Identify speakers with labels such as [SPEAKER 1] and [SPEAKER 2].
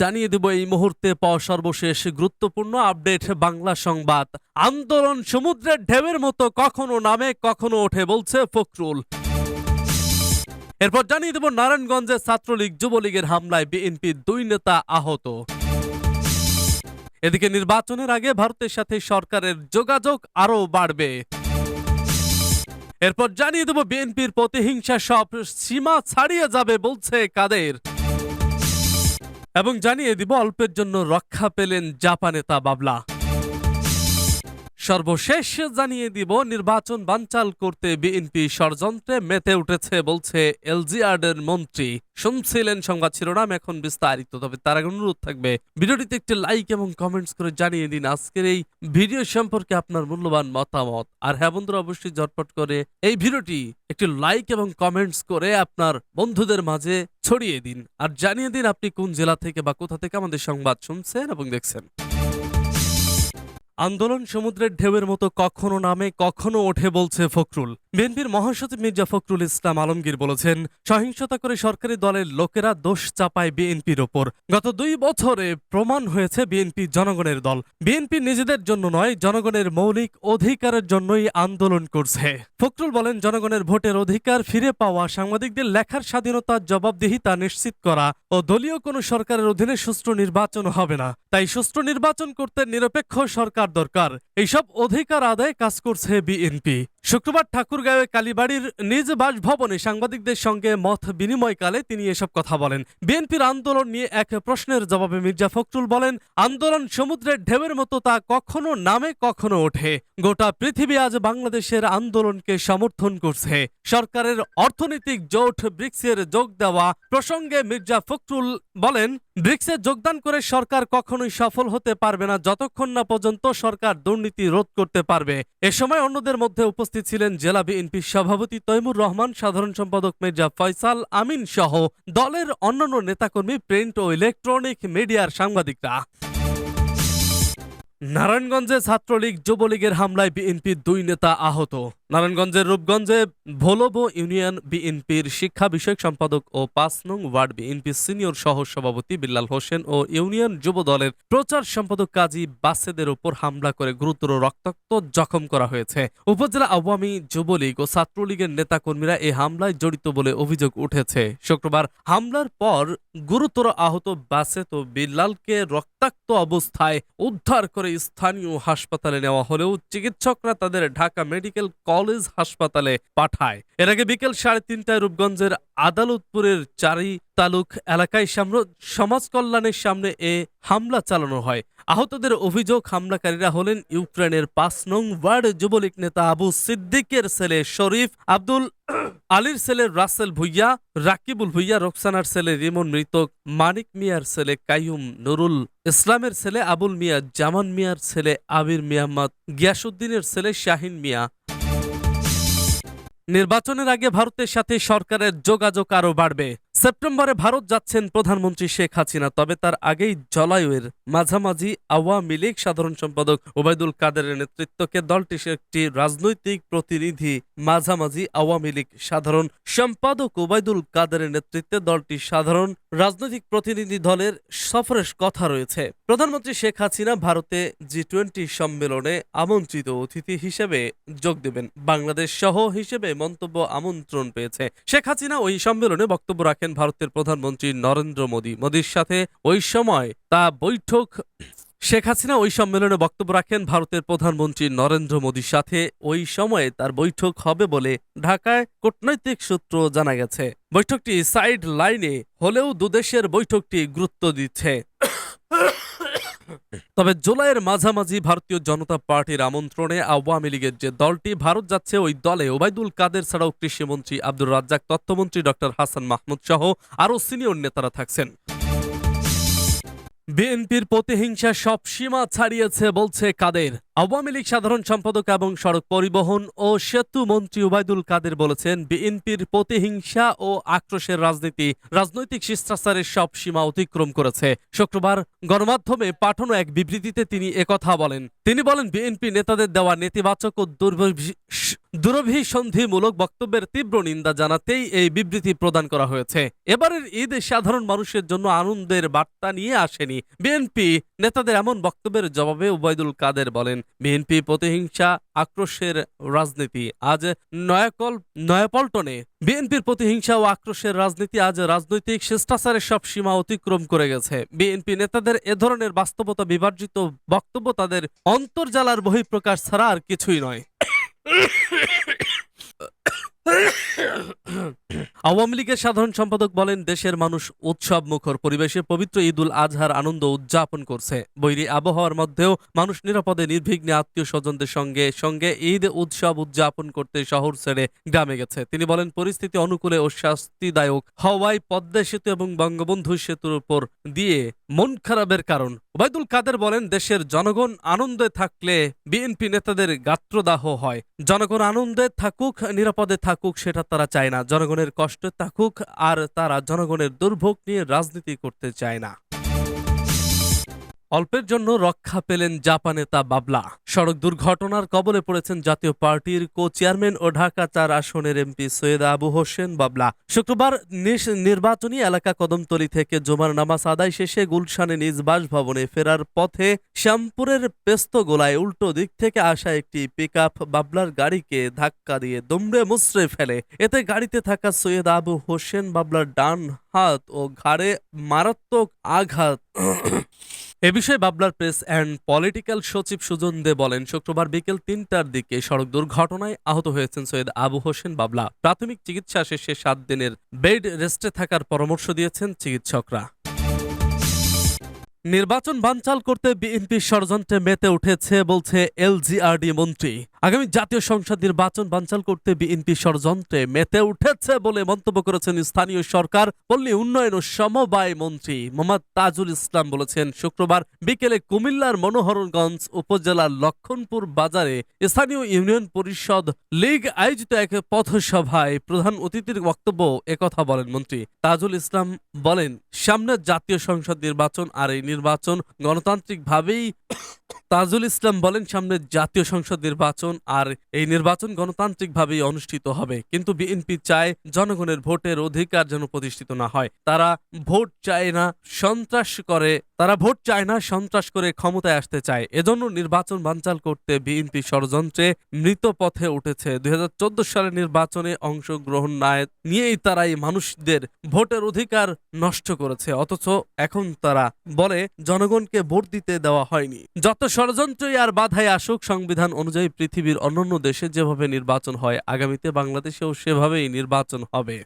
[SPEAKER 1] জানিয়ে দেব এই মুহূর্তে পাওয়া সর্বশেষ গুরুত্বপূর্ণ আপডেট বাংলা সংবাদ। আন্দোলন সমুদ্রের ঢেউয়ের মতো কখনো নামে, কখনো ওঠে বলছে ফখরুল। এরপর জানিয়ে দেব নারায়ণগঞ্জে ছাত্রলীগ যুবলীগের হামলায় বিএনপির দুই নেতা আহত। এদিকে নির্বাচনের আগে ভারতের সাথে সরকারের যোগাযোগ আরও বাড়বে। এরপর জানিয়ে দেব বিএনপির প্রতিহিংসা সব সীমা ছাড়িয়ে যাবে বলছে কাদের। এবং জানিয়ে দিব অল্পের জন্য রক্ষা পেলেন জাপানে তা বাবলা। সর্বশেষ জানিয়ে দিব, নির্বাচন বানচাল করতে বিএনপি ষড়যন্ত্রে মেতে উঠেছে বলছে এলজিআরডের মন্ত্রী। শুনছিলেন সংবাদ শিরোনাম, এখন বিস্তারিত, তবে তার আগে অনুরোধ থাকবে, ভিডিওটিতে একটি লাইক এবং কমেন্টস করে জানিয়ে দিন আজকের এই ভিডিও সম্পর্কে আপনার মূল্যবান মতামত। আর হ্যাঁ বন্ধুরা, অবশ্যই ঝটপট করে এই ভিডিওটি একটি লাইক এবং কমেন্টস করে আপনার বন্ধুদের মাঝে ছড়িয়ে দিন। আর জানিয়ে দিন আপনি কোন জেলা থেকে বা কোথা থেকে আমাদের সংবাদ শুনছেন এবং দেখছেন। আন্দোলন সমুদ্রের ঢেউয়ের মতো কখনো নামে, কখনো ওঠে বলছে ফখরুল। বিএনপির মহাসচিব মির্জা ফখরুল ইসলাম আলমগীর বলেছেন, সহিংসতা করে সরকারি দলের লোকেরা দোষ চাপায় বিএনপির ওপর। গত দুই বছরে প্রমাণ হয়েছে বিএনপি জনগণের দল। বিএনপি নিজেদের জন্য নয়, জনগণের মৌলিক অধিকারের জন্যই আন্দোলন করছে। ফখরুল বলেন, জনগণের ভোটের অধিকার ফিরে পাওয়া, সাংবাদিকদের লেখার স্বাধীনতার জবাবদিহিতা নিশ্চিত করা ও দলীয় কোনো সরকারের অধীনে সুষ্ঠু নির্বাচন হবে না। তাই সুষ্ঠু নির্বাচন করতে নিরপেক্ষ সরকার দরকার। এইসব অধিকার আদায়ে কাজ করছে বিএনপি। শুক্রবার ঠাকুরগাঁওয়ে কালীবাড়ির নিজ বাসভবনে সাংবাদিকদের সঙ্গে মত বিনিময়কালে তিনি এসব কথা বলেন। বিএনপির আন্দোলন নিয়ে এক প্রশ্নের জবাবে মির্জা ফখরুল বলেন, আন্দোলন সমুদ্রের ঢেউয়ের মতো তা কখনো নামে, কখনো ওঠে। গোটা পৃথিবী আজ বাংলাদেশের আন্দোলনকে সমর্থন করছে। সরকারের অর্থনৈতিক জোট ব্রিক্সের যোগ দেওয়া প্রসঙ্গে মির্জা ফখরুল বলেন ব্রিক্সে যোগদান করে সরকার কখনোই সফল হতে পারবে না, যতক্ষণ না পর্যন্ত সরকার দুর্নীতি রোধ করতে পারবে। এ সময় অন্যদের মধ্যে উপস্থিত ছিলেন জেলা বিএনপির সভাপতি তৈমুর রহমান, সাধারণ সম্পাদক মির্জা ফয়সাল আমিন সহ দলের অন্যান্য নেতাকর্মী, প্রিন্ট ও ইলেকট্রনিক মিডিয়ার সাংবাদিকরা। নারায়ণগঞ্জে ছাত্রলীগ যুবলীগের হামলায় বিএনপির দুই নেতা আহত। নারায়ণগঞ্জের রূপগঞ্জে ভোলবো ইউনিয়ন বিএনপির শিক্ষা বিষয়ক সম্পাদক ও পাঁচ নং ওয়ার্ড বিএনপির সিনিয়র সহ সভাপতি বিল্লাল হোসেন ও ইউনিয়ন যুব দলের প্রচার সম্পাদক কাজী বাসেদের উপর হামলা করে গুরুতর রক্তাক্ত জখম করা হয়েছে। উপজেলা আওয়ামী যুবলীগ ও ছাত্রলীগের নেতাকর্মীরা এই হামলায় জড়িত বলে অভিযোগ উঠেছে। শুক্রবার হামলার পর গুরুতর আহত বাসেত ও বিল্লালকে রক্তাক্ত অবস্থায় উদ্ধার করে স্থানীয় হাসপাতালে নেওয়া হলেও চিকিৎসকরা তাদের ঢাকা মেডিকেল হাসপাতালে পাঠায়। এর আগে বিকেল সাড়ে তিনটায় রূপগঞ্জের আদালতপুরের চারি তালুক এলাকায় সমাজ কল্যাণের সামনে এ হামলা চালানো হয়। আহতদের অভিযোগ, হামলাকারীরা হলেন ইউক্রেনের পাঁচ নং ওয়ার্ড যুবলীগ নেতা আবু সিদ্দিকের ছেলে শরীফ আব্দুল আলীর ছেলে রাসেল ভুইয়া, রাকিবুল ভুইয়া, রোকসানার ছেলে রিমন মৃতক, মানিক মিয়ার ছেলে কাইয়ুম নুরুল ইসলামের ছেলে আবুল মিয়া, জামান মিয়ার ছেলে আবির মিয়াম্মদ গিয়াসুদ্দিনের ছেলে শাহিন মিয়া নির্বাচনের আগে ভারতের সাথে সরকারের যোগাযোগ আরও বাড়বে। সেপ্টেম্বরে ভারত যাচ্ছেন প্রধানমন্ত্রী শেখ হাসিনা, তবে তার আগেই জলায়ুয়ের মাঝামাঝি আওয়ামী লীগ সাধারণ সম্পাদক ওবায়দুল কাদেরের নেতৃত্বকে দলটির একটি রাজনৈতিক প্রতিনিধি মাঝামাঝি আওয়ামী লীগ সাধারণ সম্পাদক ওবায়দুল কাদেরের নেতৃত্বে দলটির সাধারণ রাজনৈতিক প্রতিনিধি দলের সফরের কথা রয়েছে। প্রধানমন্ত্রী শেখ হাসিনা ভারতে জি টোয়েন্টি সম্মেলনে আমন্ত্রিত অতিথি হিসেবে যোগ দেবেন। বাংলাদেশ সহ হিসেবে মন্তব্য আমন্ত্রণ পেয়েছে। শেখ হাসিনা ওই সম্মেলনে বক্তব্য রাখেন ভারতের প্রধানমন্ত্রী নরেন্দ্র মোদী। মোদীর সাথে ওই সময় তা বৈঠক, শেখ হাসিনা ওই সম্মেলনে বক্তব্য রাখেন ভারতের প্রধানমন্ত্রী নরেন্দ্র মোদীর সাথে। ওই সময়ে তার বৈঠক হবে বলে ঢাকায় কূটনৈতিক সূত্র জানা গেছে। বৈঠকটি সাইড লাইনে হলেও দুদেশের বৈঠকটি গুরুত্ব দিচ্ছে। তবে জুলাইয়ের মাঝামাঝি ভারতীয় জনতা পার্টির আমন্ত্রণে আওয়ামী লীগের যে দলটি, ভারত যাচ্ছে ওই দলে। ওবায়দুল কাদের ছাড়াও কৃষিমন্ত্রী আব্দুর রাজ্জাক, তথ্যমন্ত্রী ডক্টর হাসান মাহমুদ সহ আরও সিনিয়র নেতারা থাকছেন। বিএনপির প্রতিহিংসা সব সীমা ছাড়িয়েছে বলছে কাদের। আওয়ামী লীগ সাধারণ সম্পাদক এবং সড়ক পরিবহন ও সেতু মন্ত্রী উবায়দুল কাদের বলেছেন, বিএনপির প্রতিহিংসা ও আক্রোশের রাজনীতি রাজনৈতিক শিষ্টাচারের সব সীমা অতিক্রম করেছে। শুক্রবার গণমাধ্যমে পাঠানো এক বিবৃতিতে তিনি একথা বলেন। তিনি বলেন, বিএনপি নেতাদের দেওয়া নেতিবাচক ও দুরভিসন্ধিমূলক বক্তব্যের তীব্র নিন্দা জানাতেই এই বিবৃতি প্রদান করা হয়েছে। এবারের ঈদ সাধারণ মানুষের জন্য আনন্দের বার্তা নিয়ে আসেনি বিএনপি নেতাদের এমন বক্তব্যের জবাবে উবায়দুল কাদের বলেন, বিএনপি প্রতিহিংসা আক্রোশের রাজনীতি। আজ নয়াকল, নয়াপল্টনে বিএনপির প্রতিহিংসা ও আক্রোশের রাজনীতি আজ রাজনৈতিক শিষ্টাচারের সব সীমা অতিক্রম করে গেছে। বিএনপি নেতাদের এ ধরনের বাস্তবতা বিভার্জিত বক্তব্য তাদের অন্তর্জালার বহিঃপ্রকাশ ছাড়া আর কিছুই নয়। আওয়ামী লীগের সাধারণ সম্পাদক বলেন, দেশের মানুষ উৎসব মুখর পরিবেশে পবিত্র ঈদুল আজহার আনন্দ উদযাপন করছে। বৈরি আবহাওয়ার মধ্যেও মানুষ নিরাপদে, নির্বিঘ্নে আত্মীয় স্বজনদের সঙ্গে সঙ্গে ঈদ উৎসব উদযাপন করতে শহর ছেড়ে গ্রামে গেছে। তিনি বলেন, পরিস্থিতি অনুকূলে ও শাস্তিদায়ক হওয়ায় পদ্মা সেতু এবং বঙ্গবন্ধু সেতুর উপর দিয়ে মন খারাপের কারণ। ওবায়দুল কাদের বলেন, দেশের জনগণ আনন্দে থাকলে বিএনপি নেতাদের গাত্রদাহ হয়। জনগণ আনন্দে থাকুক, নিরাপদে থাকুক, সেটা তারা চায় না। জনগণের কষ্টে থাকুক, আর তারা জনগণের দুর্ভোগ নিয়ে রাজনীতি করতে চায় না। অল্পের জন্য রক্ষা পেলেন জাপা নেতা বাবলা। সড়ক দুর্ঘটনার কবলে পড়েছেন জাতীয় পার্টির কো চেয়ারম্যান ও ঢাকা চার আসনের এমপি সৈয়দ আবু হোসেন বাবলা। শুক্রবার নির্বাচনী এলাকা কদমতলী থেকে জুমার নামাজ আদায় শেষে গুলশানে নিজ বাসভবনে ফেরার পথে শ্যামপুরের পেস্ত গোলায় উল্টো দিক থেকে আসা একটি পিকআপ বাবলার গাড়িকে ধাক্কা দিয়ে দুমড়ে মুচড়ে ফেলে। এতে গাড়িতে থাকা সৈয়দ আবু হোসেন বাবলার ডান হাত ও ঘাড়ে মারাত্মক আঘাত। এ বিষয়ে বাবলার প্রেস অ্যান্ড পলিটিক্যাল সচিব সুজন দে বলেন, শুক্রবার বিকেল তিনটার দিকে সড়ক দুর্ঘটনায় আহত হয়েছেন সৈয়দ আবু হোসেন বাবলা। প্রাথমিক চিকিৎসা শেষে সাত দিনের বেড রেস্টে থাকার পরামর্শ দিয়েছেন চিকিৎসকরা। নির্বাচন বানচাল করতে বিএনপি ষড়যন্ত্রে মেতে উঠেছে, বলছে এলজিআরডি মন্ত্রী। আগামী জাতীয় সংসদ নির্বাচন বানচাল করতে বিএনপি ষড়যন্ত্রে মেতে উঠেছে বলে মন্তব্য করেছেন স্থানীয় সরকার, পল্লী উন্নয়ন ও সমবায় মন্ত্রী মোহাম্মদ তাজুল ইসলাম বলেছেন, শুক্রবার বিকেলে কুমিল্লার মনোহরগঞ্জ উপজেলার লক্ষণপুর বাজারে স্থানীয় ইউনিয়ন পরিষদ লীগ আয়োজিত এক পথসভায় প্রধান অতিথির বক্তব্য একথা বলেন মন্ত্রী। তাজুল ইসলাম বলেন, সামনে জাতীয় সংসদ নির্বাচন আর এই নির্বাচন গণতান্ত্রিকভাবেই তাজুল ইসলাম বলেন, সামনে জাতীয় সংসদ নির্বাচন আর এই নির্বাচন গণতান্ত্রিকভাবেই অনুষ্ঠিত হবে। কিন্তু বিএনপি চায় জনগণের ভোটের অধিকার যেন প্রতিষ্ঠিত না হয়। তারা ভোট চায় না, সন্ত্রাস করে, তারা ভোট চায় না, সন্ত্রাস করে ক্ষমতায় আসতে চায়। এজন্য নির্বাচন বানচাল করতে বিএনপি ষড়যন্ত্রে মৃত পথে উঠেছে। দুই সালের নির্বাচনে অংশগ্রহণ না নিয়েই তারা এই মানুষদের ভোটের অধিকার নষ্ট করেছে। অথচ এখন তারা বলে, জনগণকে ভোট দিতে দেওয়া হয়নি। যত ষড়যন্ত্রই আর বাধায় আসুক, সংবিধান অনুযায়ী পৃথিবীর অন্যান্য দেশে যেভাবে নির্বাচন হয়, আগামীতে বাংলাদেশেও সেভাবেই নির্বাচন হবে।